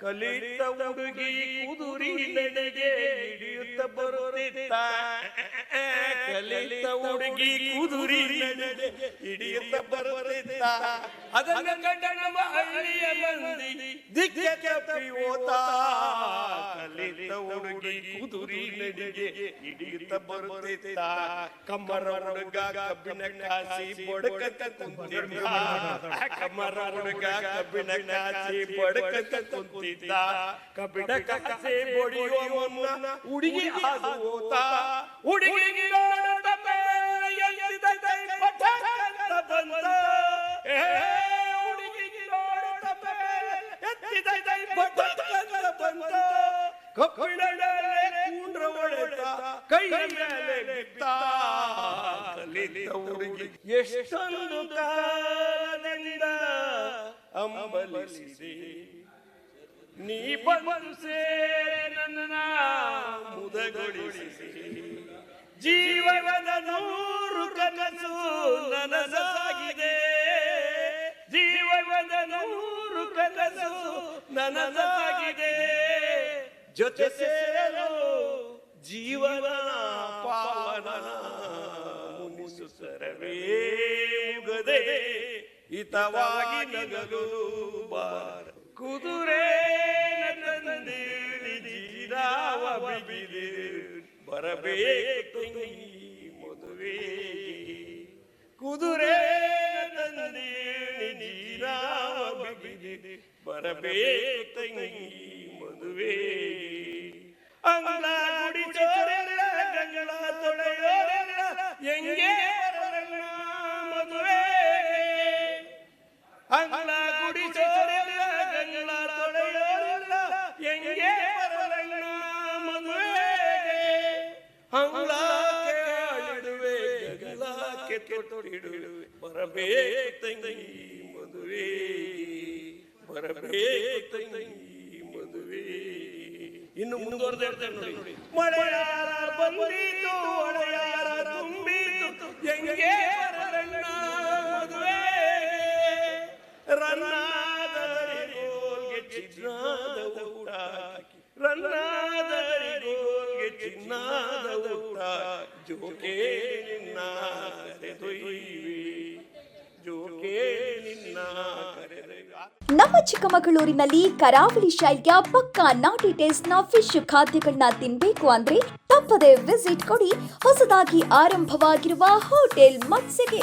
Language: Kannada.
ಕಲಿತ ಹುಡುಗಿ ಕುದುರಿ ನಡೆಗೆ ಹಿಡಿಯುತ್ತ ಬರುತ್ತಿತ್ತ ಕಲಿತ ಹುಡುಗಿ ಕುದುರಿ ನಡೆಗೆ ಹಿಡಿಯುತ್ತ ಬರುತ್ತಿತ್ತ ಅದನ್ನ ಕಂಡ ನಮ್ಮ ಹಳ್ಳಿಯ ಮಂದಿ. ದಿಕ್ಕೆ ತಪ್ಪಿ ಓತಾ ಕಲಿತ ಹುಡುಗಿ ಕುದುರಿ ನಡೆಗೆ ಹಿಡಿಯುತ್ತ ಬರುತ್ತಿತ್ತ ಕಮ್ಮರ ಹುಡುಗ ಕಬ್ಬಿನ ಕಾಸಿ ಬಡಕತ್ತ ಕುಂತಿದ್ದ. ಕಮ್ಮರ ಹುಡುಗ ಕಬ್ಬಿನ ಕಾಸಿ ಬಡಕತ್ತ ಕುಂತಿದ್ದ ಕಬಿಡ ಕಸೆ ಬೊಡಿಯುವ ಮುನ್ನ ಹುಡುಗಿ ಹೋತ. ಹುಡುಗಿ ಏ ಹುಡುಗಿ ಪಟಾಕಂತ ಬಂತ ಕಬ್ಬಿಣದಲ್ಲಿ ಕೂಂಡ್ರ ಹೊಡೆತ ಕೈ ಮೇಲೆ ಬಿತ್ತ. ಹುಡುಗಿ ಎಷ್ಟೊಂದು ಕಾಲದಿಂದ ಅಂಬಲಿಸಿದೆ. ನೀ ಬಂದು ಸೇರೆ ನನ್ನ ಮುದಗೊಳಿಸಿ ಜೀವನದ ನೂರು ಕನಸು ನನಸಾಗಿದೆ. ಜೀವನದ ನೂರು ಕನಸು ನನಸಾಗಿದೆ. ಜೊತೆ ಸೇರಲು ಜೀವನ ಪಾವನ ಮುನಿಸುತ್ತರವೇ ಮುಗದೆ ಹಿತವಾಗಿ ನಗಲು ಬಾರ. ಕುದುರೆ ತಂದಿಳಿದಿರಾವ ಬಿಗಿದೆ ಬರಬೇಕು ತಂಗಿ ಮದುವೆ ಕುದುರೆ ತಂದಿಳಿದಿರಾವ ಬಿಗಿದೆ ಬರಬೇಕು ತಂಗಿ ಮದುವೆ ಅಂಗಳ ಗುಡಿ ಚೋರೆಲ್ಲ ಗಂಗಳ ತೊಳೆಯೋರೆಲ್ಲ ಹೆಂಗೆ ಗಗಲಕ್ಕೆ ತೊಡಿಡು ಬರಬೇಕು ತಂಗಿ ಮದುವೆ. ಬರಬೇಕು ತಂಗಿ ಮದುವೆ. ಇನ್ನು ಮುಂದುವರೆದ ನೋಡಿ. ಮಳೆಯಾರ ಬಂದಿತು ಒಳೆಯಾರ ತುಂಬಿತು. ಹೆಂಗೆ ಬರಲ್ಲ ಮದುವೆ? ರನ್ನಾದರಿಗೋಲ್ಗೆ ಚಿನ್ನದ ಊಟ ರನ್ನಾದರಿಗೋಲ್ಗೆ ಚಿನ್ನದ ಊಟ, ಜೋಕೆ ನಿನ್ನ ಜೋಕೆ ನಿನ್ನ ನಮ್ಮ ಚಿಕ್ಕಮಗಳೂರಿನಲ್ಲಿ ಕರಾವಳಿ ಶೈಲಿಯ ಪಕ್ಕಾ ನಾಟಿ ಟೇಸ್ಟ್ನ ಫಿಶ್ ಖಾದ್ಯಗಳನ್ನ ತಿನ್ಬೇಕು ಅಂದ್ರೆ ತಪ್ಪದೆ ವಿಸಿಟ್ ಕೊಡಿ. ಹೊಸದಾಗಿ ಆರಂಭವಾಗಿರುವ ಹೋಟೆಲ್ ಮತ್ಸ್ಯಗೆ